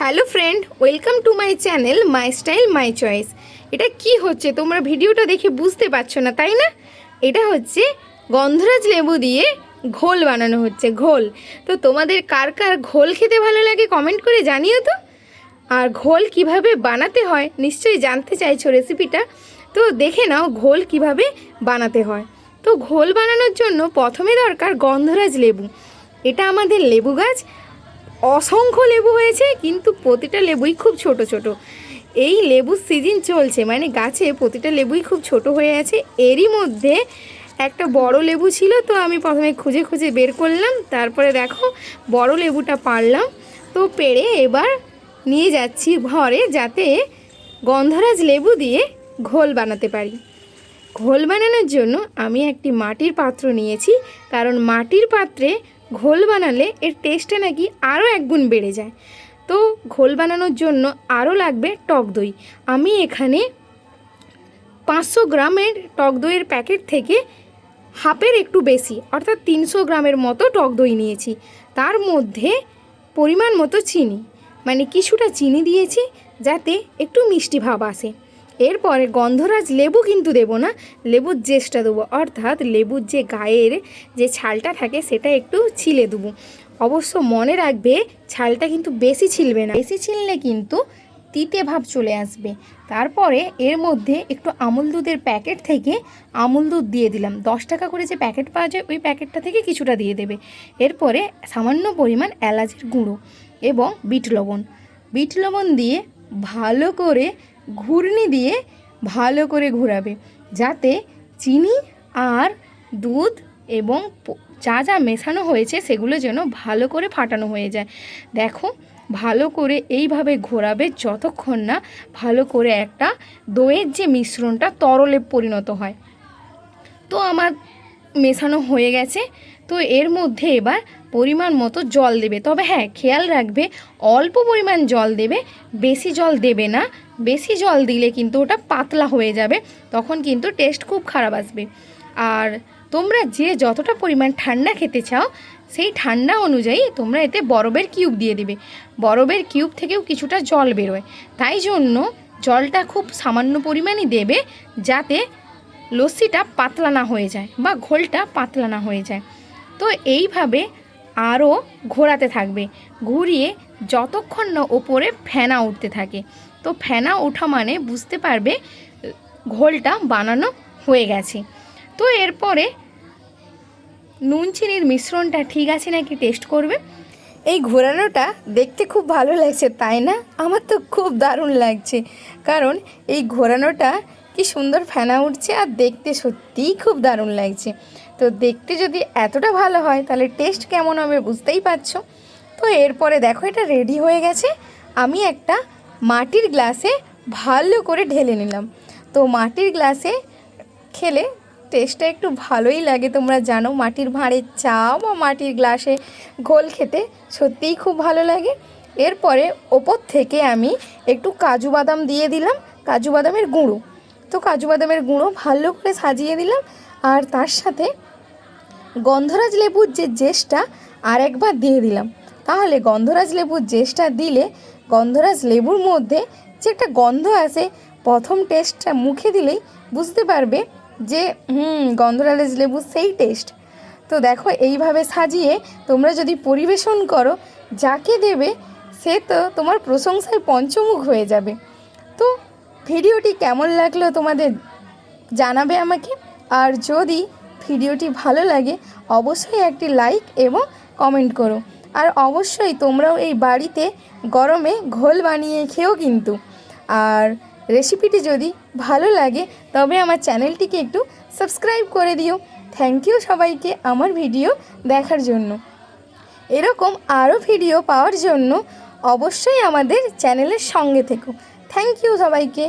Hello friend, welcome to my channel, my style, my choice. এটা কি হচ্ছে? তোমরা ভিডিওটা দেখে বুঝতে পারছ না, তাই না? এটা হচ্ছে গন্ধরাজ লেবু দিয়ে ঘোল বানানো হচ্ছে, ঘোল। তো তোমাদের কার কার ঘোল খেতে ভালো লাগে কমেন্ট করে জানিও তো। আর ঘোল কীভাবে বানাতে হয়, নিশ্চয়ই জানতে চাইছো রেসিপিটা তো দেখে নাও ঘোল কীভাবে বানাতে হয়। তো ঘোল বানানোর জন্য প্রথমে দরকার গন্ধরাজ লেবু। এটা আমাদের লেবু গাছ অসংখ্য লেবু হয়েছে, কিন্তু প্রতিটা লেবুই খুব ছোট ছোট। এই লেবুর সিজন চলছে মানে গাছে প্রতিটা লেবুই খুব ছোট হয়ে আছে। এরই মধ্যে একটা বড় লেবু ছিল, তো আমি প্রথমে খুঁজে খুঁজে বের করলাম, তারপরে দেখো বড় লেবুটা পারলাম। তো পেড়ে এবার নিয়ে যাচ্ছি ঘরে যাতে গন্ধরাজ লেবু দিয়ে ঘোল বানাতে পারি। ঘোল বানানোর জন্য আমি একটি মাটির পাত্র নিয়েছি, কারণ মাটির পাত্রে ঘোল বানালে এর টেস্টটা নাকি আরও একগুণ বেড়ে যায়। তো ঘোল বানানোর জন্য আরও লাগবে টক দই। আমি এখানে পাঁচশো গ্রামের টক দইয়ের প্যাকেট থেকে হাফের একটু বেশি, অর্থাৎ তিনশো গ্রামের মতো টক দই নিয়েছি। তার মধ্যে পরিমাণ মতো চিনি মানে কিছুটা চিনি দিয়েছি যাতে একটু মিষ্টি ভাব আসে। এরপরে গন্ধরাজ লেবু কিন্তু দেবো না, লেবুর জেসটা দেবো। অর্থাৎ লেবুর যে গায়ের যে ছালটা থাকে সেটা একটু ছিলে দেবো। অবশ্য মনে রাখবে, ছালটা কিন্তু বেশি ছিলবে না। বেশি ছিললে কিন্তু তিতে ভাব চলে আসবে। তারপরে এর মধ্যে একটু আমুল দুধের প্যাকেট থেকে আমুল দুধ দিয়ে দিলাম। দশ টাকা করে যে প্যাকেট পাওয়া যায়, ওই প্যাকেটটা থেকে কিছুটা দিয়ে দেবে। এরপরে সামান্য পরিমাণ এলাচের গুঁড়ো এবং বিট লবণ। বিট লবণ দিয়ে ভালো করে ঘূর্ণি দিয়ে ভালো করে ঘোরাবে, যাতে চিনি আর দুধ এবং যা যা মেশানো হয়েছে সেগুলো যেন ভালো করে ফাটানো হয়ে যায়। দেখো, ভালো করে এইভাবে ঘোরাবে যতক্ষণ না ভালো করে একটা দইয়ের যে মিশ্রণটা তরলে পরিণত হয়। তো আমার মেশানো হয়ে গেছে। তো এর মধ্যে এবার পরিমাণ মতো জল দেবে। তবে হ্যাঁ খেয়াল রাখবে, অল্প পরিমাণ জল দেবে, বেশি জল দেবে না। বেশি জল দিলে কিন্তু ওটা পাতলা হয়ে যাবে, তখন কিন্তু টেস্ট খুব খারাপ আসবে। আর তোমরা যে যতটা পরিমাণ ঠান্ডা খেতে চাও, সেই ঠান্ডা অনুযায়ী তোমরা এতে বরফের কিউব দিয়ে দেবে। বরফের কিউব থেকেও কিছুটা জল বেরোয়। তাই জন্য জলটা খুব সামান্য পরিমাণই দেবে, যাতে লস্যিটা পাতলা না হয়ে যায় বা ঘোলটা পাতলা না হয়ে যায়। তো এইভাবে আরও ঘোরাতে থাকবে। ঘুরিয়ে যতক্ষণ না ওপরে ফেনা উঠতে থাকে। তো ফেনা ওঠা মানে বুঝতে পারবে, ঘোলটা বানানো হয়ে গেছে। তো এরপরে নুন চিনির মিশ্রণটা ঠিক আছে নাকি টেস্ট করবে? এই ঘোরানোটা দেখতে খুব ভালো লাগছে, তাই না? আমার তো খুব দারুণ লাগছে। কারণ এই ঘোরানোটা কি সুন্দর ফেনা উঠছে আর দেখতে সত্যিই খুব দারুণ লাগছে। তো দেখতে যদি এতটা ভালো হয়, তাহলে টেস্ট কেমন হবে বুঝতেই পারছ? তো এরপরে দেখো এটা রেডি হয়ে গেছে। আমি একটা মাটির গ্লাসে ভালো করে ঢেলে নিলাম। তো মাটির গ্লাসে খেলে টেস্টটা একটু ভালোই লাগে। তোমরা জানো মাটির ভাঁড়ের চা বা মাটির গ্লাসে ঘোল খেতে সত্যিই খুব ভালো লাগে। এরপরে ওপর থেকে আমি একটু কাজু বাদাম দিয়ে দিলাম। কাজু বাদামের গুঁড়ো। তো কাজু বাদামের গুঁড়ো ভালো করে সাজিয়ে দিলাম। আর তার সাথে গন্ধরাজ লেবুর যে জেসটা আর একবার দিয়ে দিলাম। তাহলে গন্ধরাজ লেবুর জেসটা দিলে গন্ধরাজ লেবুর মধ্যে যে একটা গন্ধ আসে, প্রথম টেস্টটা মুখে দিলেই বুঝতে পারবে যে, হুম, গন্ধরাজ লেবুর সেই টেস্ট তো দেখো এইভাবে সাজিয়ে তোমরা যদি পরিবেশন করো, যাকে দেবে সে তো তোমার প্রশংসায় পঞ্চমুখ হয়ে যাবে। তো ভিডিওটি কেমন লাগল তোমাদের জানাবে আমাকে। আর যদি ভিডিওটি ভালো লাগে, অবশ্যই একটি লাইক এবং কমেন্ট করো। আর অবশ্যই তোমরাও এই বাড়িতে গরমে ঘোল বানিয়ে খেও কিন্তু। আর রেসিপিটি যদি ভালো লাগে, তবে আমার চ্যানেলটিকে একটু সাবস্ক্রাইব করে দিও। থ্যাংক ইউ সবাইকে আমার ভিডিও দেখার জন্য। এরকম আরও ভিডিও পাওয়ার জন্য অবশ্যই আমাদের চ্যানেলের সঙ্গে থেকো। থ্যাংক ইউ সবাইকে।